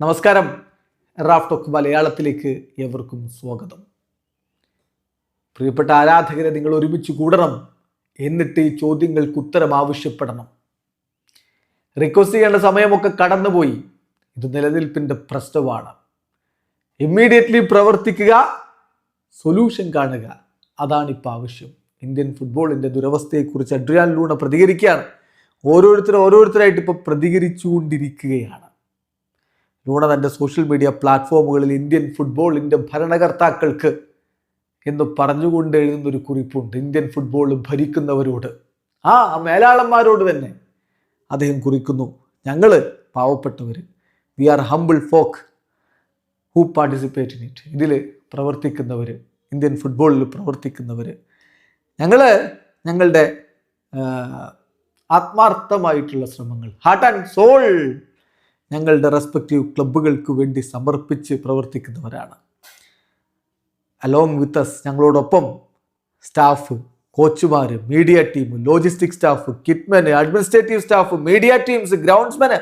നമസ്കാരം. Raf talk മലയാളത്തിലേക്ക് എവർക്കും സ്വാഗതം. പ്രിയപ്പെട്ട ആരാധകരെ നിങ്ങൾ ഒരുമിച്ച് കൂടണം. എന്നിട്ട് ഈ ചോദ്യങ്ങൾക്ക് ഉത്തരം ആവശ്യപ്പെടണം. റിക്വസ്റ്റ് ചെയ്യേണ്ട സമയമൊക്കെ കടന്നുപോയി. ഇത് നിലനിൽപ്പിന്റെ പ്രശ്നമാണ്. ഇമ്മീഡിയറ്റ്ലി പ്രവർത്തിക്കുക സൊല്യൂഷൻ കാണുക. അതാണ് ഇപ്പോൾ ആവശ്യം. ഇന്ത്യൻ ഫുട്ബോളിന്റെ ദുരവസ്ഥയെക്കുറിച്ച് അഡ്രിയാൻ ലൂണ പ്രതികരിക്കുകയാണ് ഓരോരുത്തരും ഓരോരുത്തരായിട്ട് ഇപ്പോൾ പ്രതികരിച്ചുകൊണ്ടിരിക്കുകയാണ്. ലൂണ തന്റെ സോഷ്യൽ മീഡിയ പ്ലാറ്റ്ഫോമുകളിൽ ഇന്ത്യൻ ഫുട്ബോളിന്റെ ഭരണകർത്താക്കൾക്ക് എന്ന് പറഞ്ഞുകൊണ്ട് എഴുതുന്നൊരു കുറിപ്പുണ്ട്. Indian football ഭരിക്കുന്നവരോട്. ആ മേലാളന്മാരോട് തന്നെ അദ്ദേഹം കുറിക്കുന്നു. ഞങ്ങൾ പാവപ്പെട്ടവർ we are humble folk who participate in it. ഇതിൽ പ്രവർത്തിക്കുന്നവർ ഇന്ത്യൻ ഫുട്ബോളിൽ പ്രവർത്തിക്കുന്നവർ ഞങ്ങൾ ഞങ്ങളുടെ ആത്മാർത്ഥമായിട്ടുള്ള ശ്രമങ്ങൾ. ഹാർട്ട് ആൻഡ് സോൾ ഞങ്ങളുടെ റെസ്പെക്റ്റീവ് ക്ലബ്ബുകൾക്ക് വേണ്ടി സമർപ്പിച്ച് പ്രവർത്തിക്കുന്നവരാണ്. അലോങ് വിത്ത് അസ് ഞങ്ങളോടൊപ്പം staff കോച്ചുമാർ media team logistic staff kitmen administrative staff media teams groundsmen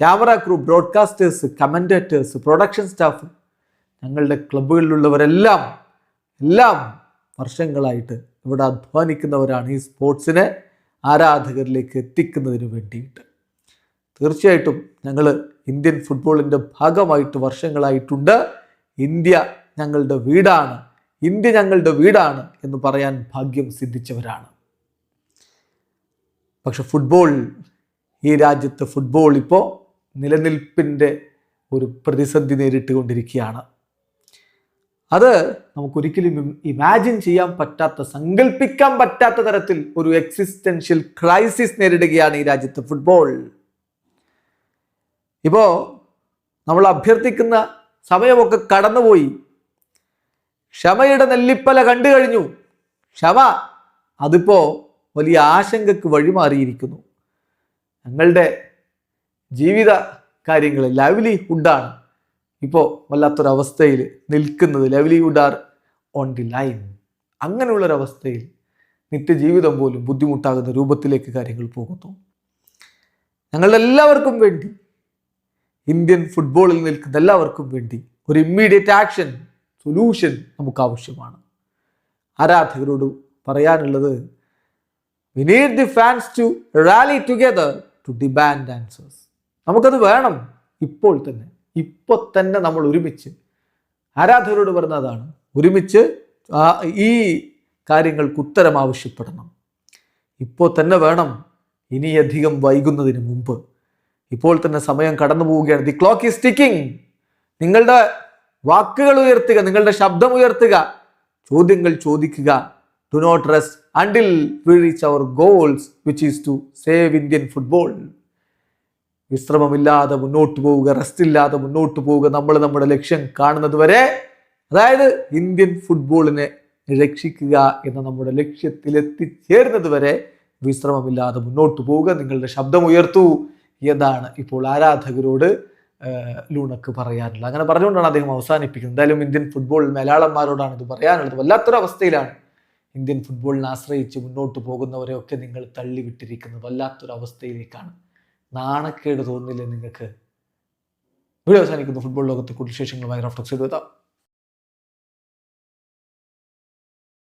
camera crew broadcasters commentators production staff ഞങ്ങളുടെ ക്ലബ്ബുകളിലുള്ളവരെല്ലാം എല്ലാം വർഷങ്ങളായിട്ട് ഇവിടെ അധ്വാനിക്കുന്നവരാണ് ഈ സ്പോർട്സിനെ ആരാധകരിലേക്ക് എത്തിക്കുന്നതിന് വേണ്ടിയിട്ട്. തീർച്ചയായിട്ടും ഞങ്ങൾ ഇന്ത്യൻ ഫുട്ബോളിന്റെ ഭാഗമായിട്ട് വർഷങ്ങളായിട്ടുണ്ട്. ഇന്ത്യ ഞങ്ങളുടെ വീടാണ്. ഇന്ത്യ ഞങ്ങളുടെ വീടാണ് എന്ന് പറയാൻ ഭാഗ്യം സിദ്ധിച്ചവരാണ്. പക്ഷെ ഫുട്ബോൾ ഈ രാജ്യത്ത് ഫുട്ബോൾ ഇപ്പോൾ നിലനിൽപ്പിന്റെ ഒരു പ്രതിസന്ധി നേരിട്ടുകൊണ്ടിരിക്കുകയാണ്. അത് നമുക്കൊരിക്കലും ഇമാജിൻ ചെയ്യാൻ പറ്റാത്ത സങ്കല്പിക്കാൻ പറ്റാത്ത തരത്തിൽ ഒരു എക്സിസ്റ്റൻഷ്യൽ ക്രൈസിസ് നേരിടുകയാണ് ഈ രാജ്യത്ത് ഫുട്ബോൾ. ഇപ്പോൾ നമ്മൾ അഭ്യർത്ഥിക്കുന്ന സമയമൊക്കെ കടന്നുപോയി. ക്ഷമയുടെ നെല്ലിപ്പല കണ്ടു കഴിഞ്ഞു. ക്ഷമ അതിപ്പോൾ വലിയ ആശങ്കക്ക് വഴിമാറിയിരിക്കുന്നു. ഞങ്ങളുടെ ജീവിത കാര്യങ്ങൾ ലൈവ്ലിഹുഡാണ് ഇപ്പോൾ വല്ലാത്തൊരവസ്ഥയിൽ നിൽക്കുന്നത്. Livelihood are on the line അങ്ങനെയുള്ളൊരവസ്ഥയിൽ നിത്യജീവിതം പോലും ബുദ്ധിമുട്ടാകുന്ന രൂപത്തിലേക്ക് കാര്യങ്ങൾ പോകുന്നു. ഞങ്ങളുടെ എല്ലാവർക്കും വേണ്ടി ഇന്ത്യൻ ഫുട്ബോളിൽ നിൽക്കുന്ന എല്ലാവർക്കും വേണ്ടി ഒരു ഇമ്മീഡിയറ്റ് ആക്ഷൻ സൊല്യൂഷൻ നമുക്ക് ആവശ്യമാണ് ആരാധകരോട് പറയാനുള്ളത് we need the fans to rally together to demand answers നമുക്കത് വേണം ഇപ്പോൾ തന്നെ. ഇപ്പോൾ തന്നെ നമ്മൾ ഒരുമിച്ച്. ആരാധകരോട് പറഞ്ഞതാണ് ഒരുമിച്ച് ഈ കാര്യങ്ങൾക്ക് ഉത്തരം ആവശ്യപ്പെടണം. ഇപ്പോൾ തന്നെ വേണം ഇനിയധികം വൈകുന്നതിന് മുമ്പ് ഇപ്പോൾ തന്നെ സമയം കടന്നു പോവുകയാണ്. ദി ക്ലോക്ക് ഈസ് ടിക്കിംഗ് നിങ്ങളുടെ വാക്കുകൾ ഉയർത്തുക നിങ്ങളുടെ ശബ്ദം ഉയർത്തുക ചോദ്യങ്ങൾ ചോദിക്കുക. Do not rest until we reach our goals which is to save Indian football വിശ്രമമില്ലാതെ മുന്നോട്ട് പോവുക റെസ്റ്റ് ഇല്ലാതെ മുന്നോട്ട് പോവുക നമ്മൾ നമ്മുടെ ലക്ഷ്യം കാണുന്നത് വരെ അതായത് ഇന്ത്യൻ ഫുട്ബോളിനെ രക്ഷിക്കുക എന്ന നമ്മുടെ ലക്ഷ്യത്തിൽ എത്തിച്ചേരുന്നത് വരെ വിശ്രമമില്ലാതെ മുന്നോട്ട് പോവുക നിങ്ങളുടെ ശബ്ദം ഉയർത്തൂ. എന്നാണ് ഇപ്പോൾ ആരാധകരോട് ലൂണക്ക് പറയാനുള്ളത്. അങ്ങനെ പറഞ്ഞുകൊണ്ടാണ് അദ്ദേഹം അവസാനിപ്പിക്കുന്നത്. എന്തായാലും ഇന്ത്യൻ ഫുട്ബോൾ മലയാളന്മാരോടാണ് ഇത് പറയാനുള്ളത്. വല്ലാത്തൊരു അവസ്ഥയിലാണ് ഇന്ത്യൻ ഫുട്ബോളിനെ ആശ്രയിച്ച് മുന്നോട്ട് പോകുന്നവരെയൊക്കെ നിങ്ങൾ തള്ളിവിട്ടിരിക്കുന്നത്. വല്ലാത്തൊരു അവസ്ഥയിലേക്കാണ് നാണക്കേട് തോന്നില്ലേ നിങ്ങൾക്ക്? വീഡിയോ അവസാനിക്കുന്നു. ഫുട്ബോൾ ലോകത്തെ കൂടുതൽ വിശേഷങ്ങളുമായി റഫ്ലക്സ് ചെയ്തു